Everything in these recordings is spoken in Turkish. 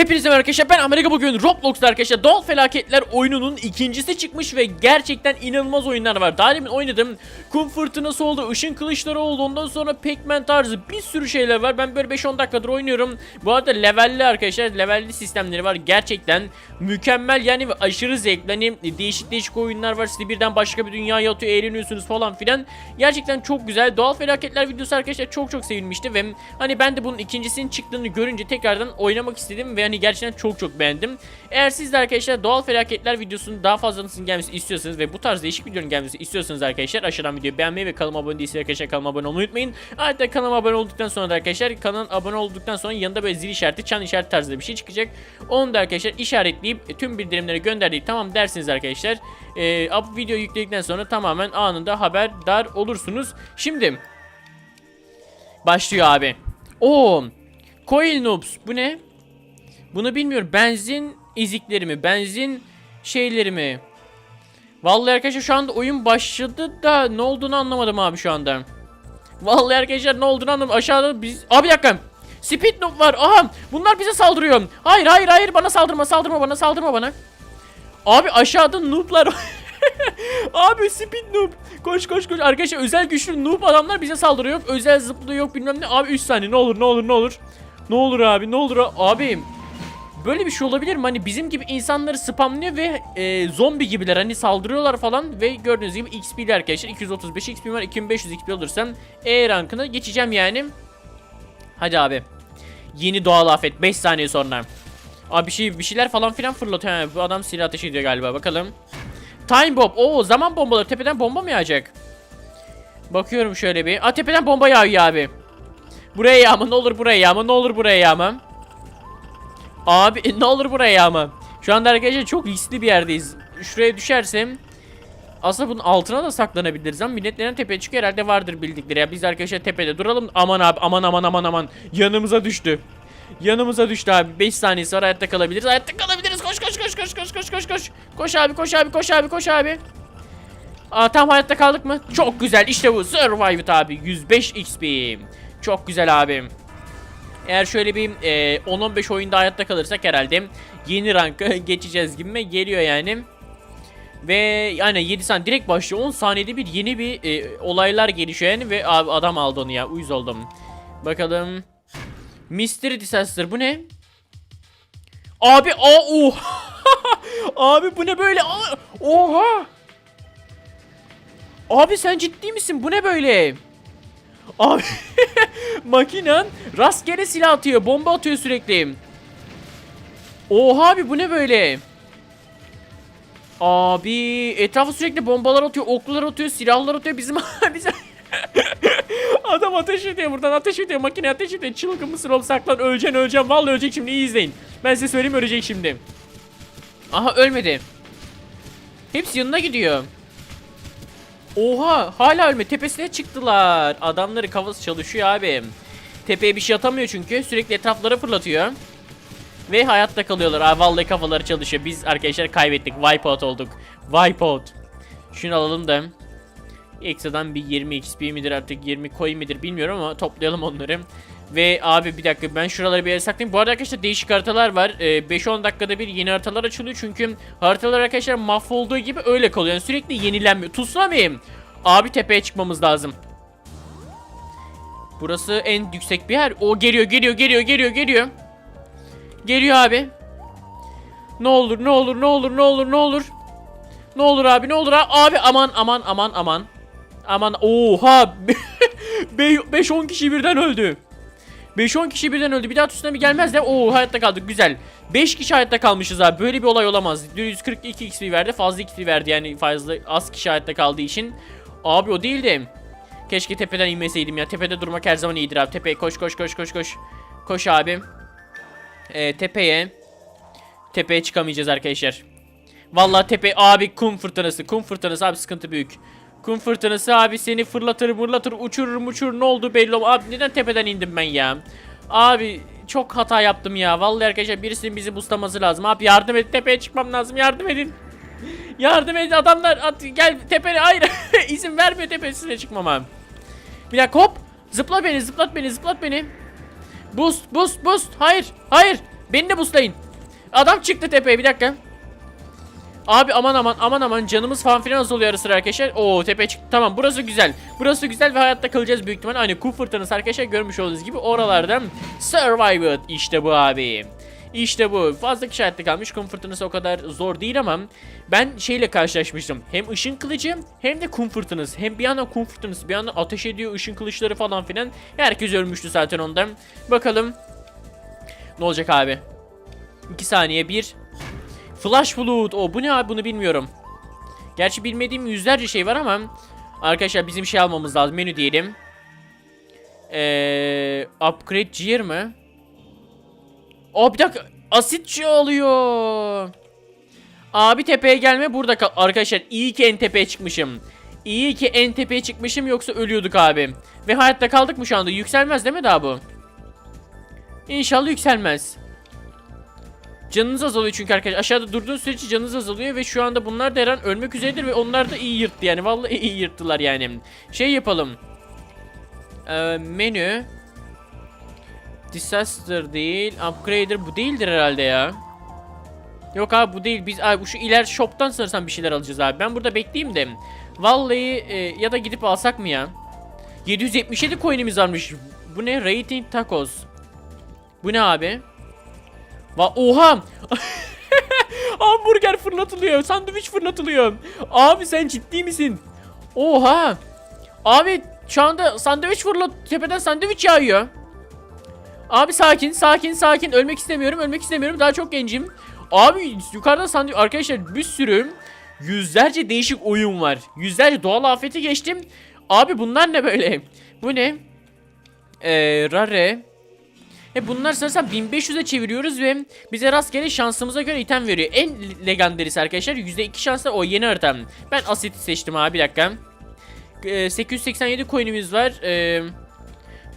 Hepinize merhaba arkadaşlar ben Amerika bugün Roblox'ta arkadaşlar Doğal Felaketler oyununun ikincisi çıkmış ve gerçekten inanılmaz oyunlar var. Daha demin oynadım. Kum fırtınası oldu, ışın kılıçları oldu. Ondan sonra Pac-Man tarzı bir sürü şeyler var. Ben böyle 5-10 dakikadır oynuyorum. Bu arada levelli arkadaşlar. Levelli sistemleri var. Gerçekten mükemmel yani aşırı zevkli. Hani değişik değişik oyunlar var. Sizi birden başka bir dünyaya atıyor, eğleniyorsunuz falan filan. Gerçekten çok güzel. Doğal Felaketler videosu arkadaşlar çok çok sevilmişti ve hani ben de bunun ikincisinin çıktığını görünce tekrardan oynamak istedim ve hani gerçekten çok çok beğendim. Eğer siz de arkadaşlar doğal felaketler videosunun daha fazlasının gelmesini istiyorsanız ve bu tarz değişik videonun gelmesini istiyorsanız arkadaşlar aşağıdan videoyu beğenmeyi ve kanalıma abone değilseniz arkadaşlar kanalıma abone olmayı unutmayın. Hatta kanalıma abone olduktan sonra da arkadaşlar kanalın abone olduktan sonra yanında böyle zil işareti, çan işareti tarzında bir şey çıkacak. Onu da arkadaşlar işaretleyip tüm bildirimleri gönderdik tamam dersiniz arkadaşlar. Ee, video yükledikten sonra tamamen anında haberdar olursunuz. Şimdi başlıyor abi. Oo. Coil Noobs bu ne? Bunu bilmiyorum. Benzin izikleri mi? Benzin şeyleri mi? Vallahi arkadaşlar şu anda oyun başladı da ne olduğunu anlamadım abi şu anda. Vallahi arkadaşlar ne olduğunu anlamadım. Aşağıda biz... Abi bir. Speed noob var. Aha bunlar bize saldırıyor. Hayır hayır hayır bana saldırma saldırma bana saldırma bana. Abi aşağıda nooblar. Abi speed noob. Koş koş koş. Arkadaşlar özel güçlü noob adamlar bize saldırıyor. Özel zıplıyor yok bilmem ne. Abi 3 saniye ne olur ne olur ne olur. Ne olur abi ne olur abi. Böyle bir şey olabilir mi? Hani bizim gibi insanları spamlıyor ve e, zombi gibiler hani saldırıyorlar falan ve gördüğünüz gibi XP'li arkadaşlar 235 XP var 2500 XP olursam E rankına geçeceğim yani. Hadi abi. Yeni doğal afet 5 saniye sonra. Abi bir şey bir şeyler falan filan fırlatıyor. Ha, bu adam silah ateş ediyor galiba bakalım. Time bomb. Oo zaman bombaları tepeden bomba mı yağacak? Bakıyorum şöyle bir. Aa tepeden bomba yağıyor abi. Buraya yağma ne olur buraya yağma ne olur buraya yağma. Abi e, ne olur buraya yağma. Şu anda arkadaşlar çok riskli bir yerdeyiz. Şuraya düşersem aslında bunun altına da saklanabiliriz ama millet neden tepeye çıkıyor herhalde vardır bildikleri ya. Biz arkadaşlar tepede duralım. Aman abi aman aman aman aman. Yanımıza düştü. Yanımıza düştü abi. 5 saniyesi var hayatta kalabiliriz. Hayatta kalabiliriz. Koş koş koş koş koş koş koş koş. Koş abi koş abi koş abi koş abi. Aa tam hayatta kaldık mı? Çok güzel. İşte bu. Survived abi. 105 XP. Çok güzel abim. Eğer şöyle bir e, 10-15 oyunda hayatta kalırsak herhalde yeni ranka geçeceğiz gibi geliyor yani. Ve yani 7 saniye direkt başlıyor. 10 saniyede bir yeni bir e, olaylar gelişiyor yani ve abi adam aldı onu ya. Uyuz oldum. Bakalım. Mystery Disaster bu ne? Abi aa oh. abi bu ne böyle? Oha. Abi sen ciddi misin? Bu ne böyle? Abi makinen rastgele silah atıyor. Bomba atıyor sürekli. Oha abi bu ne böyle? Abi etrafı sürekli bombalar atıyor, oklular atıyor, silahlar atıyor bizim bizim Adam ateş ediyor buradan ateş ediyor makine ateş ediyor çılgın mısın oğlum saklan öleceksin öleceksin vallahi ölecek şimdi iyi izleyin Ben size söyleyeyim ölecek şimdi Aha ölmedi Hepsi yanına gidiyor Oha hala ölme. Tepesine çıktılar. Adamları kafası çalışıyor abi. Tepeye bir şey atamıyor çünkü. Sürekli etraflara fırlatıyor. Ve hayatta kalıyorlar. Aa, vallahi kafaları çalışıyor. Biz arkadaşlar kaybettik. Wipeout olduk. Wipeout. Şunu alalım da. Ekstradan bir 20 XP midir artık? 20 coin midir bilmiyorum ama toplayalım onları. Ve abi bir dakika ben şuraları bir yere saklayayım. Bu arada arkadaşlar değişik haritalar var. Ee, 5-10 dakikada bir yeni haritalar açılıyor. Çünkü haritalar arkadaşlar mahvolduğu gibi öyle kalıyor. Yani sürekli yenilenmiyor. Tsunami. Abi tepeye çıkmamız lazım. Burası en yüksek bir yer. O geliyor geliyor geliyor geliyor geliyor. Geliyor abi. Ne olur ne olur ne olur ne olur ne olur. Ne olur abi ne olur abi. Abi aman aman aman aman. Aman oha 5-10 kişi birden öldü 5-10 kişi birden öldü. Bir daha tsunami gelmez de. Oo hayatta kaldık. Güzel. 5 kişi hayatta kalmışız abi. Böyle bir olay olamaz. 142 XP verdi fazla XP verdi. Yani fazla az kişi hayatta kaldığı için. Abi o değildi Keşke tepeden inmeseydim ya. Tepede durmak her zaman iyidir abi. Tepeye koş koş koş koş koş. Koş abi. Ee, Tepeye. Tepeye çıkamayacağız arkadaşlar. Vallahi tepe abi kum fırtınası kum fırtınası abi sıkıntı büyük Kum fırtınası abi seni fırlatır mırlatır uçurur uçurur ne oldu belli olmaz. Abi neden tepeden indim ben ya? Abi çok hata yaptım ya. Vallahi arkadaşlar birisinin bizi buslaması lazım. Abi yardım et tepeye çıkmam lazım yardım edin. yardım edin adamlar at, gel tepene hayır izin vermiyor tepesine çıkmama. Bir dakika hop zıpla beni zıplat beni zıplat beni. Boost boost boost hayır hayır Beni de buslayın. Adam çıktı tepeye bir dakika. Abi aman aman aman aman canımız falan filan azalıyor ara sıra arkadaşlar. Oo tepe çıktı. Tamam burası güzel. Burası güzel ve hayatta kalacağız büyük ihtimal. Aynı kum fırtınası arkadaşlar görmüş olduğunuz gibi oralardan survived. İşte bu abi. İşte bu. Fazla kişi kalmış. Kum fırtınası o kadar zor değil ama ben şeyle karşılaşmıştım. Hem ışın kılıcı hem de kum fırtınası. Hem bir yandan kum fırtınası bir yandan ateş ediyor ışın kılıçları falan filan. Herkes ölmüştü zaten ondan. Bakalım ne olacak abi. 2 saniye 1 Flash Flood. O bu ne abi bunu bilmiyorum. Gerçi bilmediğim yüzlerce şey var ama arkadaşlar bizim şey almamız lazım. Menü diyelim. Ee, upgrade gear mı? Aa bir dakika. Asitçi alıyor. Abi tepeye gelme burada kal. Arkadaşlar iyi ki en tepeye çıkmışım. İyi ki en tepeye çıkmışım yoksa ölüyorduk abi. Ve hayatta kaldık mı şu anda? Yükselmez değil mi daha bu? İnşallah yükselmez. Canınız azalıyor çünkü arkadaşlar. Aşağıda durduğunuz sürece canınız azalıyor ve şu anda bunlar da her an ölmek üzeredir ve onlar da iyi yırttı yani. Vallahi iyi yırttılar yani. Şey yapalım. Ee, menü. Disaster değil. Upgrader bu değildir herhalde ya. Yok abi bu değil. Biz abi şu iler shop'tan sanırsam bir şeyler alacağız abi. Ben burada bekleyeyim de. Vallahi e, ya da gidip alsak mı ya? 777 coin'imiz varmış. Bu ne? Rating tacos. Bu ne abi? Va oha! Hamburger fırlatılıyor. Sandviç fırlatılıyor. Abi sen ciddi misin? Oha! Abi şu anda sandviç fırlat tepeden sandviç yağıyor. Abi sakin, sakin, sakin. Ölmek istemiyorum, ölmek istemiyorum. Daha çok gencim. Abi yukarıda sandviç arkadaşlar bir sürü yüzlerce değişik oyun var. Yüzlerce doğal afeti geçtim. Abi bunlar ne böyle? Bu ne? Eee rare. E bunlar sanırsam 1500'e çeviriyoruz ve bize rastgele şansımıza göre item veriyor. En legendarisi arkadaşlar %2 şansla o yeni haritam. Ben asiti seçtim abi bir dakika. E, 887 coin'imiz var. E,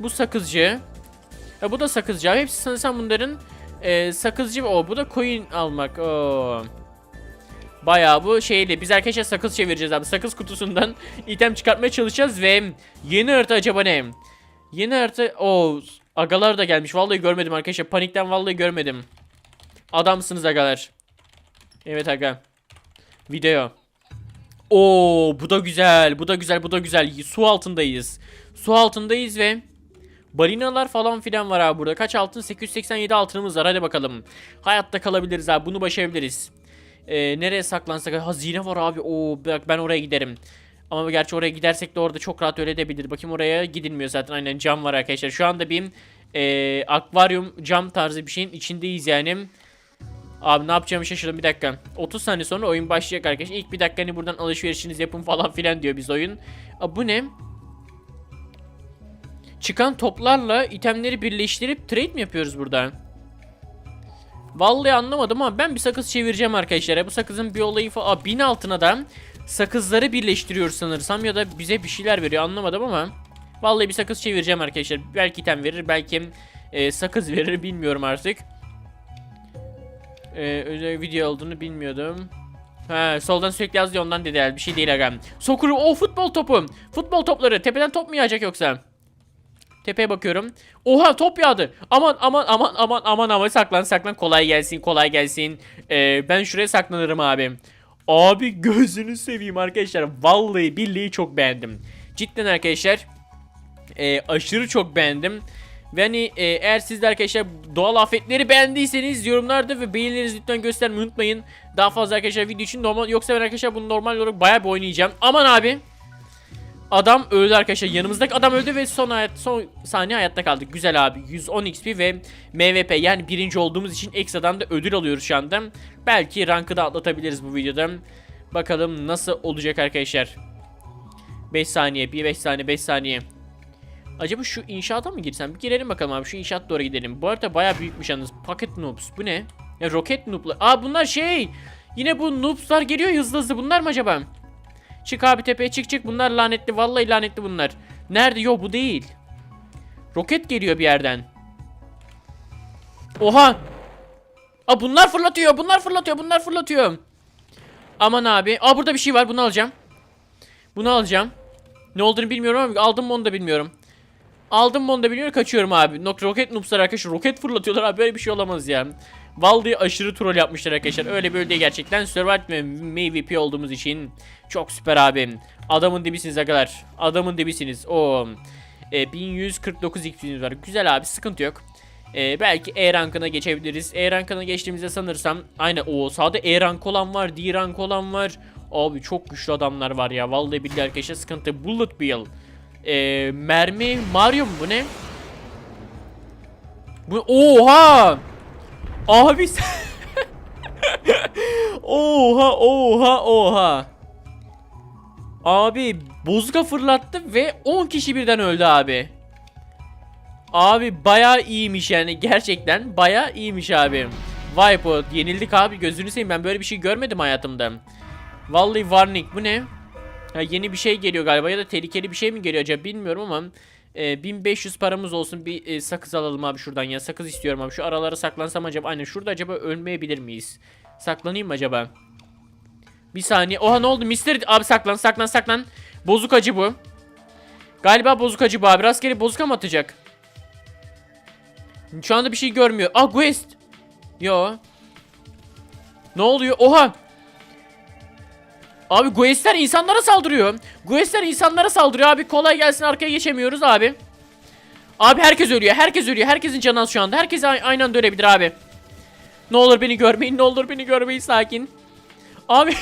bu sakızcı. E, bu da sakızcı abi. Hepsi sanırsam bunların e, sakızcı. O bu da coin almak. Oo. Bayağı bu şeyle biz arkadaşlar sakız çevireceğiz abi. Sakız kutusundan item çıkartmaya çalışacağız ve yeni harita acaba ne? Yeni harita o agalar da gelmiş. Vallahi görmedim arkadaşlar. Panikten vallahi görmedim. Adamsınız agalar. Evet aga. Video. Oo bu da güzel. Bu da güzel. Bu da güzel. Su altındayız. Su altındayız ve balinalar falan filan var abi burada. Kaç altın? 887 altınımız var. Hadi bakalım. Hayatta kalabiliriz abi. Bunu başarabiliriz. Ee, nereye saklansak? Hazine var abi. Oo bak ben oraya giderim. Ama gerçi oraya gidersek de orada çok rahat öyle edebilir. Bakayım oraya gidilmiyor zaten. Aynen cam var arkadaşlar. Şu anda bir e, akvaryum cam tarzı bir şeyin içindeyiz yani. Abi ne yapacağımı şaşırdım bir dakika. 30 saniye sonra oyun başlayacak arkadaşlar. İlk bir dakika hani buradan alışverişinizi yapın falan filan diyor biz oyun. Aa, bu ne? Çıkan toplarla itemleri birleştirip trade mi yapıyoruz burada? Vallahi anlamadım ama ben bir sakız çevireceğim arkadaşlar. Bu sakızın bir olayı falan. Aa, bin altına da sakızları birleştiriyoruz sanırsam ya da bize bir şeyler veriyor anlamadım ama. Vallahi bir sakız çevireceğim arkadaşlar. Belki item verir belki e, sakız verir bilmiyorum artık. E, özel video olduğunu bilmiyordum. Ha, soldan sürekli yazıyor ondan dedi herhalde. Bir şey değil agam. Sokuru o futbol topu. Futbol topları. Tepeden top mu yağacak yoksa? Tepeye bakıyorum. Oha top yağdı. Aman aman aman aman aman aman saklan saklan. Kolay gelsin kolay gelsin. Ee, ben şuraya saklanırım abi. Abi gözünü seveyim arkadaşlar. Vallahi billahi çok beğendim. Cidden arkadaşlar. e, aşırı çok beğendim. Ve hani e, eğer siz de arkadaşlar doğal afetleri beğendiyseniz yorumlarda ve beğenilerinizi lütfen göstermeyi unutmayın. Daha fazla arkadaşlar video için normal yoksa ben arkadaşlar bunu normal olarak bayağı bir oynayacağım. Aman abi. Adam öldü arkadaşlar. Yanımızdaki adam öldü ve son hayat son saniye hayatta kaldık. Güzel abi. 110 XP ve MVP yani birinci olduğumuz için ekstradan da ödül alıyoruz şu anda. Belki rankı da atlatabiliriz bu videoda. Bakalım nasıl olacak arkadaşlar. 5 saniye, 1 5 saniye, 5 saniye. Acaba şu inşaata mı girsem? Bir girelim bakalım abi. Şu inşaat doğru gidelim. Bu arada bayağı büyükmüş yalnız. Pocket noobs. Bu ne? Ya roket noob'lar. Aa bunlar şey. Yine bu noobslar geliyor hızlı hızlı. Bunlar mı acaba? Çık abi tepeye çık çık. Bunlar lanetli. Vallahi lanetli bunlar. Nerede? Yo bu değil. Roket geliyor bir yerden. Oha. Aa bunlar fırlatıyor. Bunlar fırlatıyor. Bunlar fırlatıyor. Aman abi. Aa burada bir şey var. Bunu alacağım. Bunu alacağım. Ne olduğunu bilmiyorum ama aldım mı onu da bilmiyorum. Aldım mı onu da bilmiyorum kaçıyorum abi. Roket noobslar arkadaşlar roket fırlatıyorlar abi böyle bir şey olamaz ya. Vallahi aşırı troll yapmışlar arkadaşlar. Öyle böyle gerçekten. Survivor ve MVP olduğumuz için çok süper abi. Adamın dibisiniz arkadaşlar. Adamın dibisiniz. O e, 1149 XP'miz var. Güzel abi sıkıntı yok. E, belki E rankına geçebiliriz. E rankına geçtiğimizde sanırsam aynen o sağda E rank olan var, D rank olan var. Abi çok güçlü adamlar var ya. Vallahi billahi arkadaşlar sıkıntı. Bullet Bill. E, mermi Mario mu bu ne? Bu oha! Abi sen... oha oha oha. Abi bozga fırlattı ve 10 kişi birden öldü abi. Abi baya iyiymiş yani gerçekten baya iyiymiş abi. Wipeout yenildik abi gözünü seveyim ben böyle bir şey görmedim hayatımda. Vallahi warning bu ne? Ha, yeni bir şey geliyor galiba ya da tehlikeli bir şey mi geliyor acaba bilmiyorum ama e, 1500 paramız olsun bir e, sakız alalım abi şuradan ya sakız istiyorum abi şu aralara saklansam acaba aynen şurada acaba ölmeyebilir miyiz? Saklanayım mı acaba? Bir saniye oha ne oldu mister abi saklan saklan saklan bozuk acı bu. Galiba bozuk acı bu abi rastgele bozuk mı atacak? Şu anda bir şey görmüyor. Ah Quest. Yo. Ne oluyor? Oha. Abi Guestler insanlara saldırıyor. Guestler insanlara saldırıyor abi. Kolay gelsin arkaya geçemiyoruz abi. Abi herkes ölüyor. Herkes ölüyor. Herkesin canı az şu anda. Herkes aynı anda ölebilir abi. Ne olur beni görmeyin. Ne olur beni görmeyin. Sakin. Abi.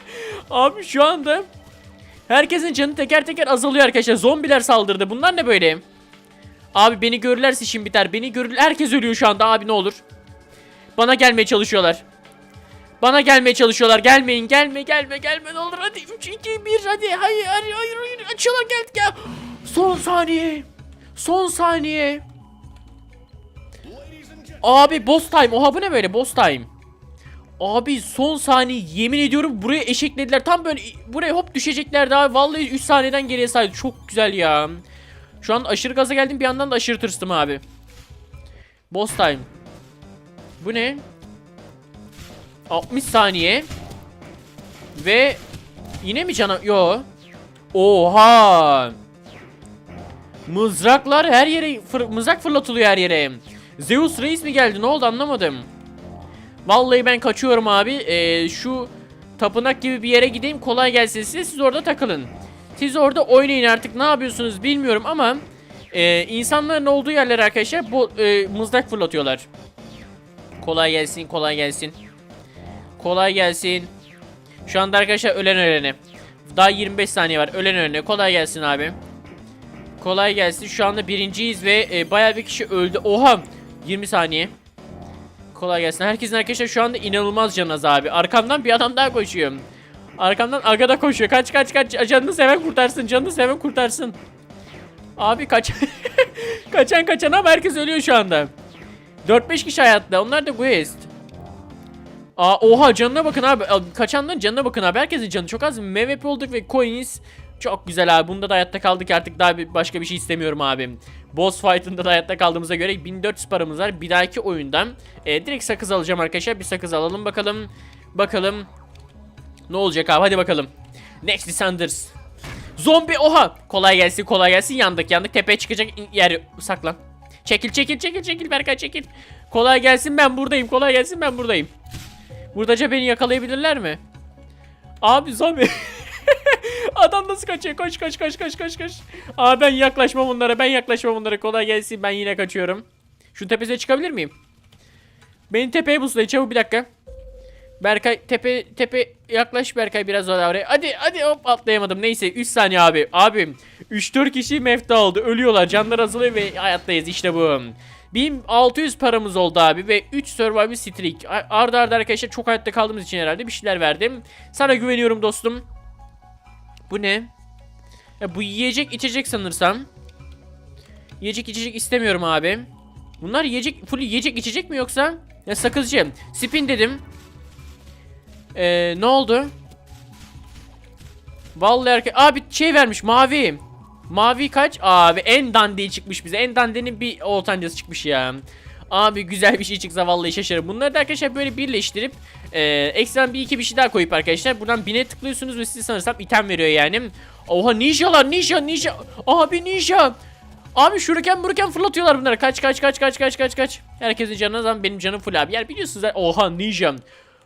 abi şu anda herkesin canı teker teker azalıyor arkadaşlar. Zombiler saldırdı. Bunlar ne böyle? Abi beni görürlerse işim biter. Beni görür herkes ölüyor şu anda abi ne olur. Bana gelmeye çalışıyorlar. Bana gelmeye çalışıyorlar. Gelmeyin, gelme, gelme, gelme. Ne olur hadi 3 2 1 hadi. Hayır, hayır, hayır, hayır. Açıyorlar geldik ya. Son saniye. Son saniye. Abi boss time. Oha bu ne böyle? Boss time. Abi son saniye yemin ediyorum buraya eşeklediler. Tam böyle buraya hop düşeceklerdi abi. Vallahi 3 saniyeden geriye saydı. Çok güzel ya. Şu an aşırı gaza geldim bir yandan da aşırı tırstım abi. Boss time. Bu ne? 60 saniye. Ve yine mi cana... Yo. Oha. Mızraklar her yere fır... mızrak fırlatılıyor her yere. Zeus Reis mi geldi? Ne oldu anlamadım. Vallahi ben kaçıyorum abi. Ee, şu tapınak gibi bir yere gideyim. Kolay gelsin size. Siz orada takılın. Siz orada oynayın artık. Ne yapıyorsunuz bilmiyorum ama e, insanların olduğu yerler arkadaşlar bu e, mızrak fırlatıyorlar. Kolay gelsin, kolay gelsin. Kolay gelsin. Şu anda arkadaşlar ölen ölene. Daha 25 saniye var. Ölen ölene. Kolay gelsin abi. Kolay gelsin. Şu anda birinciyiz ve e, bayağı bir kişi öldü. Oha! 20 saniye. Kolay gelsin. Herkesin arkadaşlar şu anda inanılmaz canaz abi. Arkamdan bir adam daha koşuyor. Arkamdan aga da koşuyor. Kaç kaç kaç. Canını seven kurtarsın. Canını seven kurtarsın. Abi kaç. kaçan kaçan ama herkes ölüyor şu anda. 4-5 kişi hayatta. Onlar da Quest. Aa oha canına bakın abi. Kaçanların canına bakın abi. Herkesin canı çok az. MVP olduk ve coins çok güzel abi. Bunda da hayatta kaldık artık daha bir, başka bir şey istemiyorum abi. Boss fight'ında da hayatta kaldığımıza göre 1400 paramız var. Bir dahaki oyundan e, direkt sakız alacağım arkadaşlar. Bir sakız alalım bakalım. Bakalım. Ne olacak abi hadi bakalım. Next Descenders. Zombi oha. Kolay gelsin kolay gelsin yandık yandık. Tepeye çıkacak yer saklan. Çekil çekil çekil çekil Berkay çekil. Kolay gelsin ben buradayım kolay gelsin ben buradayım. Buradaca beni yakalayabilirler mi? Abi zombi. Adam nasıl kaçıyor? Koş koş koş koş koş koş. Aa ben yaklaşmam onlara. Ben yaklaşmam onlara. Kolay gelsin. Ben yine kaçıyorum. Şu tepesine çıkabilir miyim? Beni tepeye buslayın. Çabuk bir dakika. Berkay tepe tepe yaklaş Berkay biraz daha oraya. Hadi hadi hop atlayamadım. Neyse 3 saniye abi. Abim 3-4 kişi mefta oldu. Ölüyorlar. Canlar azalıyor ve hayattayız. İşte bu. 1600 paramız oldu abi ve 3 survival streak. Arda arda arkadaşlar çok hayatta kaldığımız için herhalde bir şeyler verdim. Sana güveniyorum dostum. Bu ne? Ya bu yiyecek içecek sanırsam. Yiyecek içecek istemiyorum abi. Bunlar yiyecek full yiyecek içecek mi yoksa? Ya sakızcı. Spin dedim. Ee, ne oldu? Vallahi erkek. Abi şey vermiş mavi. Mavi kaç? Abi en dandiği çıkmış bize. En dandinin bir oltancası çıkmış ya. Abi güzel bir şey çıksa vallahi şaşırırım. Bunları da arkadaşlar böyle birleştirip e, ekstradan bir iki bir şey daha koyup arkadaşlar buradan bine tıklıyorsunuz ve size sanırsam item veriyor yani. Oha ninjalar ninja ninja. Abi ninja. Abi şuruken buruken fırlatıyorlar bunları. Kaç kaç kaç kaç kaç kaç kaç. Herkesin canına zaman benim canım full abi. Yani biliyorsunuz oha ninjam.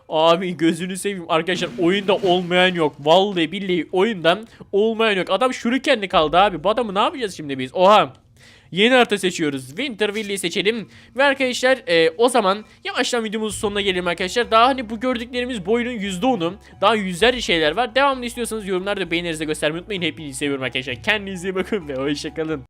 Abi gözünü seveyim arkadaşlar oyunda olmayan yok. Vallahi billahi oyundan olmayan yok. Adam şurukenli kaldı abi. Bu adamı ne yapacağız şimdi biz? Oha. Yeni harita seçiyoruz. Winter Valley'i seçelim. Ve arkadaşlar e, o zaman yavaştan videomuzun sonuna gelelim arkadaşlar. Daha hani bu gördüklerimiz bu oyunun %10'u. Daha yüzlerce şeyler var. Devamlı istiyorsanız yorumlarda beğeninizi göstermeyi unutmayın. Hepinizi seviyorum arkadaşlar. Kendinize iyi bakın ve hoşçakalın.